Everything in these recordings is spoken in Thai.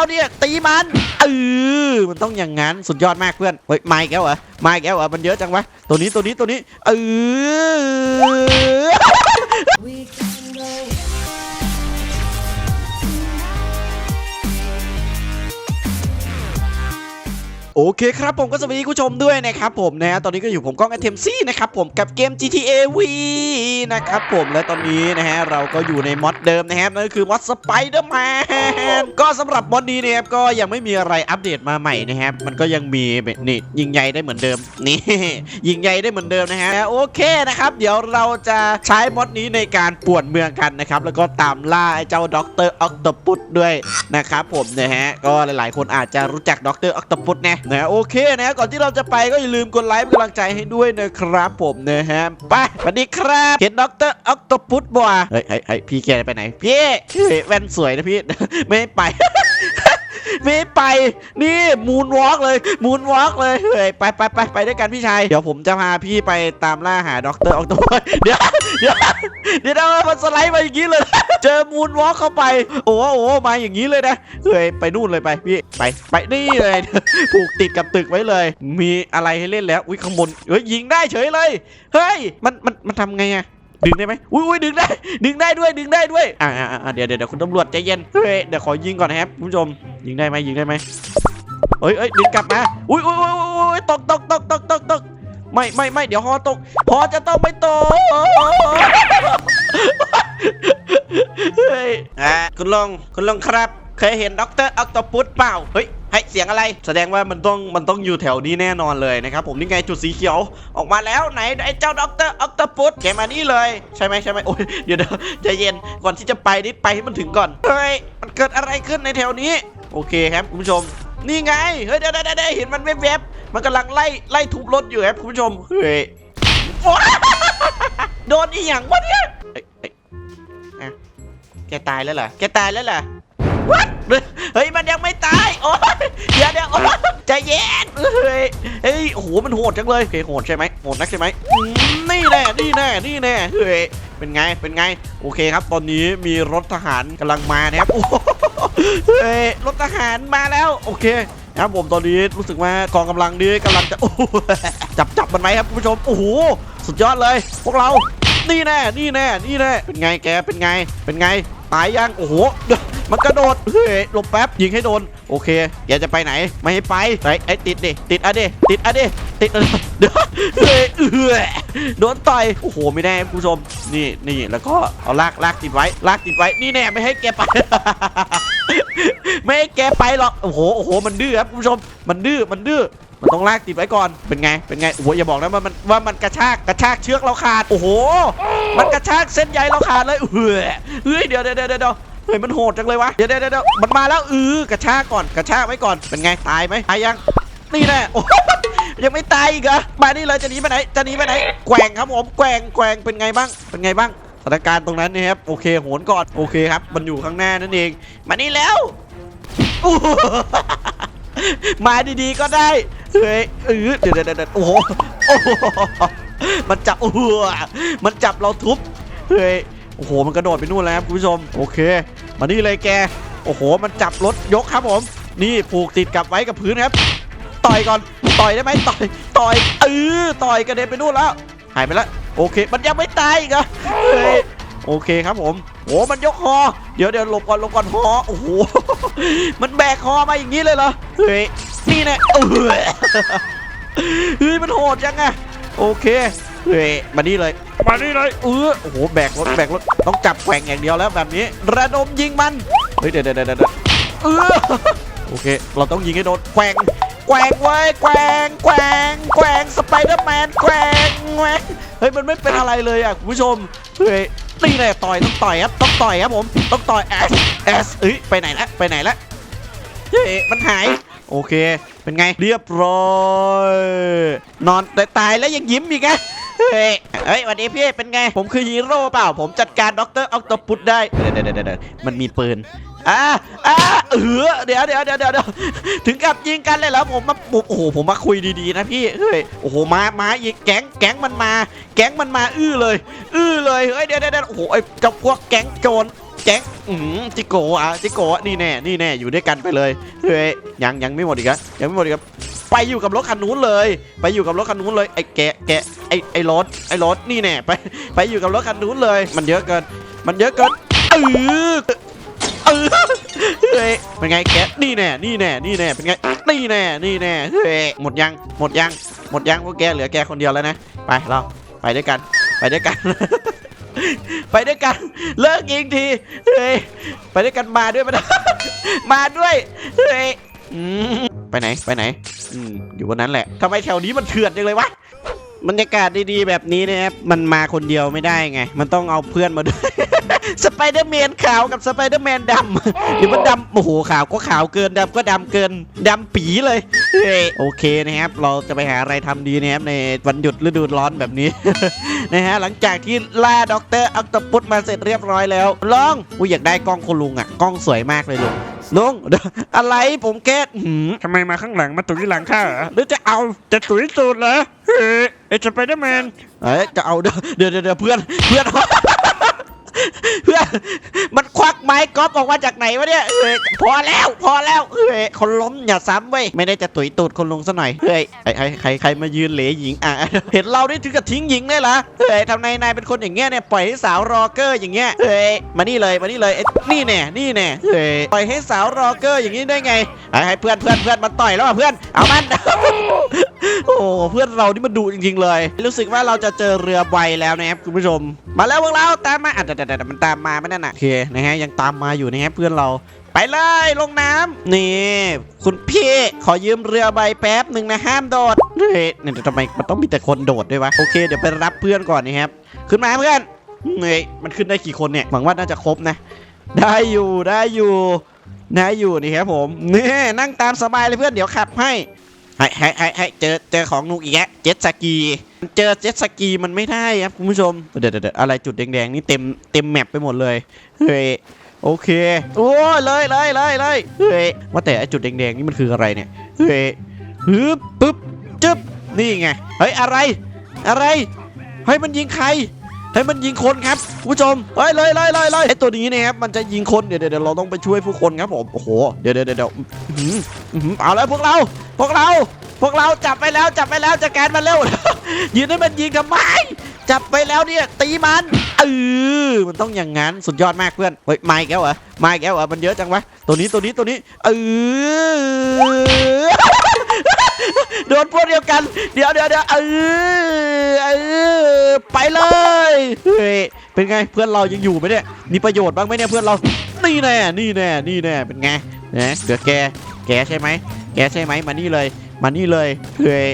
แล้วเนี่ยตีมันเออมันต้องอย่างงั้นสุดยอดมากเพื่อนเฮ้ยมาอีกแล้วเหรอมาอีกแล้วเหรอมันเยอะจังวะตัวนี้ตัวนี้ตัวนี้เออ โอเคครับผมก็สวัสดีคุณผู้ชมด้วยนะครับผมนะฮะตอนนี้ก็อยู่ผมก้องไอเทมซี่นะครับผมกับเกม GTA V นะครับผมและตอนนี้นะฮะเราก็อยู่ในมอดเดิมนะครับนั่นก็คือมอดสไปเดอร์แมนก็สำหรับมอดนี้นะครับก็ยังไม่มีอะไรอัปเดตมาใหม่นะครับมันก็ยังมีนี่ยิงใหญ่ได้เหมือนเดิมนี่ยิงใหญ่ได้เหมือนเดิมนะฮะโอเคนะครับเดี๋ยวเราจะใช้มอดนี้ในการป่วนเมืองกันนะครับแล้วก็ตามล่าไอ้เจ้าด็อกเตอร์ออกตปุตด้วยนะครับผมนะฮะก็หลายๆ คนอาจจะรู้จักด็อกเตอร์ออกตปุตนะนะโอเคนะก่อนที่เราจะไปก็อย่าลืมกดไลค์เป็นกำลังใจให้ด้วยนะครับผมนะฮะไปสวัสดีครับเห็นด็อกเตอร์ออกตปุตบัวเฮ้ยเฮ้ยพี่แกไปไหนพี่เฮ้ยแว่นสวยนะพี่ไม่ไป ไม่ไป นี่มูนวอล์กเลย มูนวอล์กเลยเฮ้ยไปไปไปไปด้วยกันพี่ชาย เดี๋ยวผมจะพาพี่ไปตามล่าหาด็อกเตอร์ออกตัวเดี๋ยวเดี๋ยวเดี๋ยวมันสไลด์มาอย่างนี้เลย เจอมูนวอล์กเข้าไป โอ้โหมาอย่างนี้เลยนะเฮ้ยไปนู่นเลยไปพี่ไปไปนี่เลยผูกติดกับตึกไว้เลย มีอะไรให้เล่นแล้วอุ้ยข้างบนเฮ้ยยิงได้เฉยเลยเฮ้ยมันมันมันทำไงอะดึงได้ไหมอุ้ยอุ้ยดึงได้ ดึงได้ด้วย ดึงได้ด้วย อ่าอ่าเดี๋ยวเดี๋ยวเดี๋ยวคุณตำรวจใจเย็น เฮ้ย เดี๋ยวขอยิงก่อนนะครับคุณผู้ชม ยิงได้ไหมยิงได้ไหมเอ้ยเอ้ยดึงกลับมา อุ้ยอุ้ยอุ้ยอุ้ยตกตกตกตกตกตกไม่ไม่ไม่เดี๋ยวฮอตกฮอจะต้องไม่ตกเฮ้ยอ่าคุณลงคุณลงครับ เคยเห็นด็อกเตอร์ออกตปุตเปล่า เฮ้ยให้เสียงอะไร แสดงว่ามันต้องมันต้องอยู่แถวนี้แน่นอนเลยนะครับ ผมนี่ไงจุดสีเขียวออกมาแล้วไหนไอ้เจ้าด็อกเตอร์ออกตปุตแกมานี่เลย ใช่ไหมใช่ไหมโอ้ยเดี๋ยวเดี๋ยวใจเย็นก่อนที่จะไปนี่ไปให้มันถึงก่อนเฮ้ยมันเกิดอะไรขึ้นในแถวนี้ โอเคครับคุณผู้ชม นี่ไง เฮ้ยเดี๋ยวเดี๋ยวเดี๋ยวเห็นมันแวบๆมันกำลังไล่ไล่ทุบรถอยู่ครับคุณผู้ชม เฮ้ยโดนอีหยังวะเนี่ยเอ้ยเอ้แกตายแล้วเหรอ แกตายแล้วเหรอ What? เฮ้ย มันยังไม่ตาย โอ้ยเดี๋ยวเดี๋ยวใจเย็น เฮ้ย เฮ้ย โอ้โห มันโหดจังเลยโอเคโหดใช่ไหมโหดนักใช่ไหม นี่แน่ นี่แน่ นี่แน่ เฮ้ย เป็นไง เป็นไง โอเคครับ ตอนนี้มีรถทหารกำลังมานะครับโอ้ เฮ้ยรถทหารมาแล้วโอเคครับผมตอนนี้รู้สึกว่ากองกำลังนี้กำลังจะจับจับมันไหมครับคุณผู้ชมโอ้โหสุดยอดเลย พวกเรานี่แน่นี่แน่นี่แน่เป็นไงแกเป็นไง เป็นไงตายยังโอ้โหมันกระโดดเฮ้ยหลบแป๊บยิงให้โดนโอเคแกจะไปไหนไม่ให้ไปไอ้ไอ้ติดดิติดอะดิติดอะดิติดเดี๋ยวเฮ้ยเออโดนต่อยโอ้โหไม่แน่คุณผู้ชมนี่นี่แล้วก็เอาลากลากติดไว้ลากติดไว้นี่แน่ไม่ให้แกไป ไม่ให้แกไปหรอกโอ้โหโอ้โหมันดื้อครับคุณผู้ชมมันดื้อมันดื้อมันต้องลากติดไว้ก่อนเป็นไงเป็นไงโอ้โหอย่าบอกนะว่ามันว่ามันกระชากกระชากเชือกเราขาดโอ้โห มันกระชากเส้นใยเราขาดเลยเฮ้ยเฮ้ยเดี๋ยวเดี๋ยวเดี๋ยวเดี๋ยวเฮ้ยมันโหดจังเลยวะเดี๋ยวเดี๋ยวเดี๋ยวมันมาแล้วเออกระชากก่อนกระชากไว้ก่อนเป็นไงตายไหมตายยังนี่แน่โอ้โหยังไม่ตายอีกเหรอมานี่เลยจะหนีไปไหนจะหนีไปไหนแกว่งครับผมแกว่งแกว่งเป็นไงบ้างเป็นไงบ้างสถานการณ์ตรงนั้นนะครับโอเคโหนก่อนโอเคครับ มันอยู่ข้างหน้านั่นเอง มานี่แล้ว อู้หูมาดีๆก็ได้ เฮ้ยเออเดี๋ยวเดี๋ยวเดโอ้โหโอ้โหมันจับอ้โหมันจับเราทุบ เฮ้ย โอ้โห มันกระโดดไปนู่นแล้วครับคุณผู้ชม โอเค มานี่เลยแก โอ้โห มันจับรถยกครับผม นี่ผูกติดกับไว้กับพื้นครับ ต่อยก่อน ต่อยได้ไหมต่อย ต่อย เออ ต่อยกระเด็นไปนู่นแล้ว หายไปแล้ว โอเค มันยังไม่ตายอีกเหรอเฮ้ย โอเคครับผมโอ้มันยกคอเดี๋ยวเดี๋ยวหลบก่อนหลบก่อนคอโอ้โหมันแบกคอมาอย่างนี้เลยเหรอเฮ้ยนี่แน่เออเฮ้ยมันโหดจังอะโอเคเฮ้ยมานี่เลยมานี่เลยเออโอ้โหแบกรถแบกรถต้องจับแกว่งอย่างเดียวแล้วแบบนี้ ระดมยิงมันเฮ้ยเดี๋ยวเดี๋ยวเดี๋ยวเดี๋ยวเออโอเค เราต้องยิงให้โดนแกว่งแกว่งไว้ยแกว่งแกว่งแกว่งสไปเดอร์แมนแกว่งแกว่งเฮ้ยมันไม่เป็นอะไรเลยอะคุณผู้ชมเฮ้ย ตีเลยต่อยต้องต่อยครับต้องต่อยครับผมต้องต่อยแอสแอสเอ้ยไปไหนละไปไหนละเฮ้ยมันหายโอเค เป็นไงเรียบร้อยนอนแต่ตายแล้วยังยิ้มอีกไงเฮ้ยเฮ้ยสวัสดีพี่เป็นไง ผมคือฮีโร่เปล่า ผมจัดการด็อกเตอร์ออกตปุตได้เดี๋ยวเดี๋ยวเดี๋ยวมันมีปืน อ่าอ่าเออเดี๋ยวเดี๋ยวเดี๋ยวเดี๋ยวเดี๋ยวถึงกับยิงกันเลยแล้วผมมาปุ๊บโอ้โหผมมาคุยดีๆนะพี่เฮ้ยโอ้โหมามาอีกแก๊งแก๊งมันมา แก๊งมันมาอื้อเลย อื้อเลยเฮ้ยเดี๋ยวเดี๋ยวเดี๋ยวโอ้โหไอ้เจ้าพวกแก๊งโจรแจ็คอืมจิโกะอะจิโกะนี่แน่นี่แน่อยู่ด้วยกันไปเลยเฮ้ยยังยังไม่หมดอีกอะยังไม่หมดอีกอะไปอยู่กับรถคันนู้นเลย ไปอยู่กับรถคันนู้นเลยไอ้แกะแกะไอ้ไอ้รถไอ้รถนี่แน่ไป ไปอยู่กับรถคันนู้นเลย มันเยอะเกิน มันเยอะเกินออเออ เป็นไงแกนี่แน่นี่แน่นี่แน่เป็นไงนี่แน่นี่แน่เฮ้ยหมดยังหมดยังหมดยังพวกแกเหลือแกคนเดียวแล้วนะไปเราไปด้วยกันไปด้วยกัน ไปด้วยกัน เลิกยิงทีเฮ้ยไปด้วยกันมาด้วยมามาด้วยเฮ้ยไปไหนไปไหนอืมอยู่บนนั้นแหละทำไมแถวนี้มันเถื่อนจังเลยวะบรรยากาศดีๆแบบนี้นะครับมันมาคนเดียวไม่ได้ไง มันต้องเอาเพื่อนมาด้วย สไปเดอร์แมนขาวกับสไปเดอร์แมนดำหรือมันดำโอ้โหขาวก็ขาวเกินดำก็ดำเกินดำปีเลยเฮ้ยโอเคนะครับ เราจะไปหาอะไรทำดีนะครับในวันหยุดฤดูร้อนแบบนี้นะฮะหลังจากที่ล่าด็อกเตอร์อัตปุตมาเสร็จเรียบร้อยแล้วลองกูอยากได้กล้องคุณลุงอะกล้องสวยมากเลยลุงลุงอะไรผมแค่หืมทำไมมาข้างหลังมาตุยหลังข้าเหรอหรือจะเอาจะตุยสูตรเหรอเฮ้ยไอ้สไปเดอร์แมนเอ้ยจะเอาเดี๋ยวเดี๋ยวเดี๋ยวเพื่อนเพื่อน เพื่อมันควักไม้กอล์ฟออกมาจากไหนวะเนี่ยเฮ้ยพอแล้วพอแล้วเฮ้ยคนล้มอย่าซ้ำเว้ยไม่ได้จะตุ๋ยตูดคนลงซะหน่อยเฮ้ยไอ้ไอ้ใครใครมายืนเหลหญิงอะเห็นเราได้ถึงกับทิ้งหญิงเลยเหรอเฮ้ยทำไมนายเป็นคนอย่างเงี้ยเนี่ยปล่อยให้สาวรอเกอร์อย่างเงี้ยเฮ้ยมานี่เลยมานี่เลยนี่แน่นี่แน่เฮ้ยปล่อยให้สาวรอเกอร์อย่างนี้ได้ไงไอ้ให้เพื่อนเพื่อนเพื่อนมันต่อยแล้วอะเพื่อนเอามันโอ้เพื่อนเรานี่มันดุจริงๆเลย รู้สึกว่าเราจะเจอเรือใบแล้วนะครับคุณผู้ชม มาแล้วพวกเราตามมาอะแต่มันตามมาไม่นั่นน่ะโอเคนะฮะยังตามมาอยู่นะครับเพื่อนเราไปเลยลงน้ำนี่คุณพี่ขอยืมเรือใบแป๊บหนึ่งนะห้ามโดดเฮ้ยเนี่ยทำไมมันต้องมีแต่คนโดดด้วยวะโอเคเดี๋ยวไปรับเพื่อนก่อนนะครับขึ้นมาเพื่อนเฮ้ยมันขึ้นได้กี่คนเนี่ยหวังว่าน่าจะครบนะ ได้อยู่ได้อยู่ได้อยู่นี่ครับผมนี่นั่งตามสบายเลยเพื่อนเดี๋ยวขับให้ ให้ให้ให้ให้เจอเจอของนุกอีกแล้วเจ็ตสกีเจอเจ็ตสกีมันไม่ได้ครับคุณผู้ชมเดี๋ยวเดี๋ยวเดี๋ยวอะไรจุดแดงๆนี่เต็มเต็มแมปไปหมดเลยเฮ้ยโอเค โอ้เลยเลยเลยเลยเฮ้ยว่าแต่ไอจุดแดงๆนี่มันคืออะไรเนี่ยเฮ้ยฮึบปึ๊บจึ๊บนี่ไงเฮ้ยอะไรอะไรเฮ้ยมันยิงใคร ให้มันยิงคนครับผู้ชมเฮ้ยเลยเลยเลยเลยไอตัวนี้นะครับมันจะยิงคนเดี๋ยวเดี๋ยวเราต้องไปช่วยผู้คนครับผมโอ้โหเดี๋ยวเดี๋ยวเดี๋ยวเดี๋ยวอื้อหืออื้อหือเอาแล้วพวกเราพวกเรา พวกเราจับไปแล้วจับไปแล้วจัดการมันเร็วยืนให้มันยิงทำไมจับไปแล้วเนี่ยตีมัน เออมันต้องอย่างนั้นสุดยอดมากเพื่อนเฮ้ยมาอีกแล้วเหรอมาอีกแล้วเหรอมันเยอะจังวะตัวนี้ตัวนี้ตัวนี้เออโดนพวกเดียวกัน เดี๋ยวเดี๋ยวเดี๋ยวเออเออไปเลยเฮ้ยเป็นไงเพื่อนเรายังอยู่ไหมเนี่ยมีประโยชน์บ้างไหมเนี่ยเพื่อนเรานี่แน่นี่แน่นี่แน่เป็นไงนะเดี๋แกแกใช่ไหมแกใช่ไหมมานี่เลย มานี่เลยเฮ้ย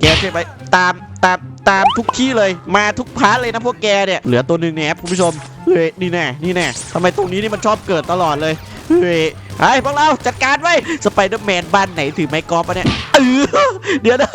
แกใช่ไหมตามตาม ตามทุกที่เลยมาทุกพาร์ทเลยนะพวกแกเนี่ยเหลือตัวหนึ่งเนี่ยครับคุณผู้ชมเฮ้ยนี่แน่นี่แน่ทำไมตรงนี้นี่มันชอบเกิดตลอดเลยเฮ้ยไอ้พวกเราจัดการไว้สไปเดอร์แมนบ้านไหนถือไม้กอล์ฟปะเนี่ยเออเดี๋ยวนะ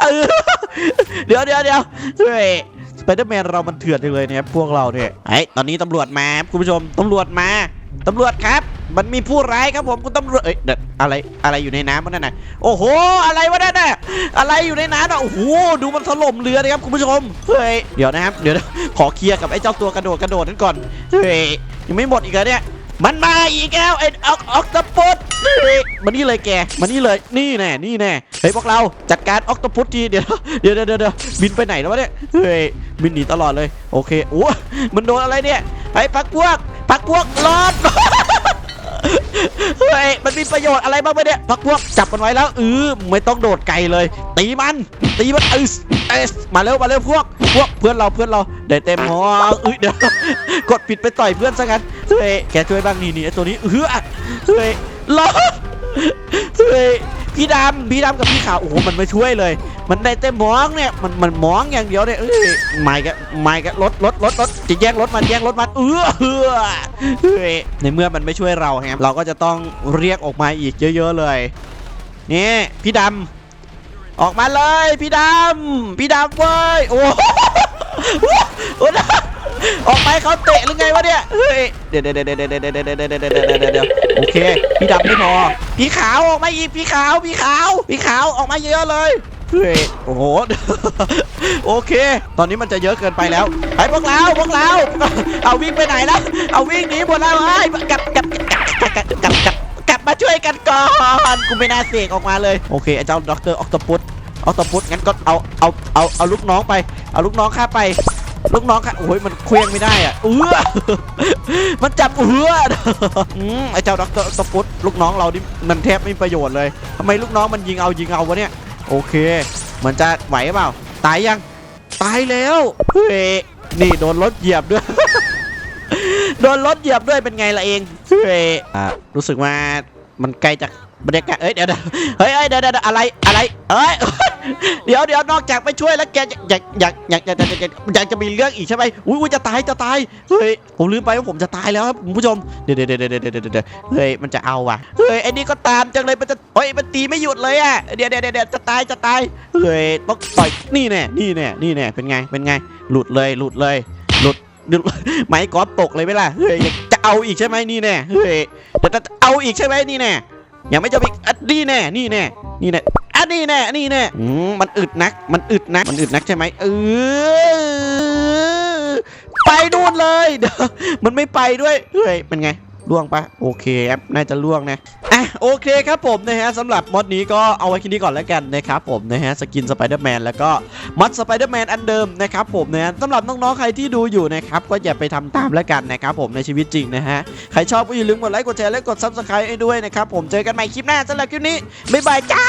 เออเดี๋ยวเดี๋ยวเดี๋ยวเฮ้ยสไปเดอร์แมนเรามันเถื่อนเลยเนี่ยพวกเราเนี่ยไอ้ตอนนี้ตำรวจมาคุณผู้ชมตำรวจมา ตำรวจครับ มันมีผู้ร้ายครับผมคุณตำรวจเอ้ยเดี๋ยวอะไรอะไรอยู่ในน้ำวะนั่นน่ะโอ้โห อะไรวะนั่นน่ะอะไรอยู่ในน้ำอะโอ้โหดูมันถล่มเรือนะครับคุณผู้ชมเฮ้ยเดี๋ยวนะครับเดี๋ยวขอเคลียร์กับไอ้เจ้าตัวกระโดดกระโดดนั่นก่อนเฮ้ยยังไม่หมดอีกเหรอเนี่ยมันมาอีกแล้วไอ้ออกออกตปุตมานี่เลยแกมานี่เลยนี่แน่นี่แน่เฮ้ยพวกเราจัดการออกตปุตทีเดี๋ยวเดี๋ยวเดี๋ยวเดี๋ยวบินไปไหนแล้ววะเนี่ยเฮ้ยบินหนีตลอดเลยโอเคโอ้มันโดนอะไรเนี่ยไอ้พักพวก พักพวกรอดเฮ้ยมันมีประโยชน์อะไรบ้างไหมเนี่ยพักพวกจับมันไว้แล้วเออไม่ต้องโดดไกลเลย ตีมันตีมันเอสเอสมาเร็วมาเร็วพวก พวกเพื่อนเราเพื่อนเราได้เต็มหอเอ้ยเดี๋ยวกดปิดไปต่อยเพื่อนซะงั้นเฮ้ยแกช่วยบ้างนี่นี่ตัวนี้เออเฮ้ยรอดเฮ้ยพี่ดำพี่ดำกับพี่ขาวโอ้โหมันไม่ช่วยเลย มันได้แต่มองเนี่ย มันมันมองอย่างเดียวเนี่ยเอ้ยไม่กะไม่กะรถรถรถรถจะแย่งรถมันแย่งรถมันเออเออเฮ้ยในเมื่อมันไม่ช่วยเราครับเราก็จะต้องเรียกออกมาอีกเยอะ ๆ เลยนี่พี่ดำออกมาเลยพี่ดำพี่ดำเว้ยโอ้โหออกไปเขาเตะหรือไงวะเนี่ยเฮ้ยเดี๋ยวเดี๋ยวเดี๋ยวเดี๋ยวเดี๋ยวเดี๋ยวเดี๋ยวเดี๋ยวเดี๋ยวเดี๋ยวเดี๋ยวเดี๋ยวโอเค พี่ดำไม่พอพี่ขาวออกมาอีกพี่ขาวพี่ขาวพี่ขาวออกมาเยอะเลย เฮ้ยโอ้โห โอเค ตอนนี้มันจะเยอะเกินไปแล้ว ไปพวกเราพวกเรา เอาวิ่งไปไหนแล้เอาวิ่งหนีหมดแล้วไอ้กลับกลับกลับกลับกลับมาช่วยกันก่อน กูไม่น่าเสกออกมาเลย โอเคไอ้เจ้าด็อกเตอร์ออกตปุตออกตปุตงั้นก็เอาเอาเอาเอาลูกน้องไป เอาลูกน้องข้าไปลูกน้องค่ะโอ้ยมันเคว้งไม่ได้อะเอื้อมันจับเอื้อไอ้เจ้าด็อกเตอร์ออคตปุตลูกน้องเราดิมันแทบไม่ประโยชน์เลยทำไมลูกน้องมันยิงเอายิงเอาวะเนี่ย โอเค มันจะไหวเปล่า ตายยัง ตายแล้ว เฮ้ย นี่โดนรถเหยียบด้วย โดนรถเหยียบด้วยเป็นไงล่ะเอง เฮ้ย อ่า รู้สึกว่ามันไกลจาก บรรยากาศเอ้ยเดี๋ยวเฮ้ยเอ้ยเดี๋ยวเดี๋ยวอะไรอะไรเอ้ยเดี๋ยวเดี๋ยวนอกจากไปช่วยแล้วแกอยากอยากอยากอยากอยากอยากอยากจะมีเรื่องอีกใช่ไหมอุ้ยจะตายจะตายเฮ้ยผมลืมไปว่าผมจะตายแล้วครับคุณผู้ชมเดี๋ยวเดี๋ยวเดี๋ยวเดี๋ยวเดี๋ยวเดี๋ยวเฮ้ยมันจะเอาว่ะเฮ้ยไอ้นี่ก็ตามจังเลยมันจะเฮ้ยมันตีไม่หยุดเลยอะเดี๋ยวเดี๋ยวเดี๋ยวจะตายจะตายเฮ้ยต้องต่อยนี่แน่นี่แน่นี่แน่เป็นไงเป็นไง หลุดเลยหลุดเลยหลุดหลุดไม้กอล์ฟตกเลยไหมล่ะเฮ้ยจะเอาอีกใช่ไหมนี่แน่เฮ้ยจะเอาอีกใช่ไหมนี่แน่ ยังไม่จะไปอะนี่แน่ นี่แน่ นี่แน่อะนี่แน่ นี่แน่อืมมันอึดนัก มันอึดนัก มันอึดนักใช่ไหมเออ ไปนู่นเลยเดี๋ยวมันไม่ไปด้วย เฮ้ย เป็นไง ล่วงปะโอเคครับน่าจะล่วงนะอะโอเคครับผมนะฮะสำหรับมอดนี้ก็เอาไว้แค่นี้ก่อนแล้วกันนะครับผมนะฮะสกินสไปเดอร์แมนแล้วก็มัดสไปเดอร์แมนอันเดิมนะครับผมนะฮะสำหรับน้องๆใครที่ดูอยู่นะครับก็อย่าไปทำตามแล้วกันนะครับผมในชีวิตจริงนะฮะใครชอบก็อย่าลืมกดไลค์กดแชร์และกด Subscribe ให้ด้วยนะครับผมเจอกันใหม่คลิปหน้าสำหรับคลิปนี้บ๊ายบายจ้า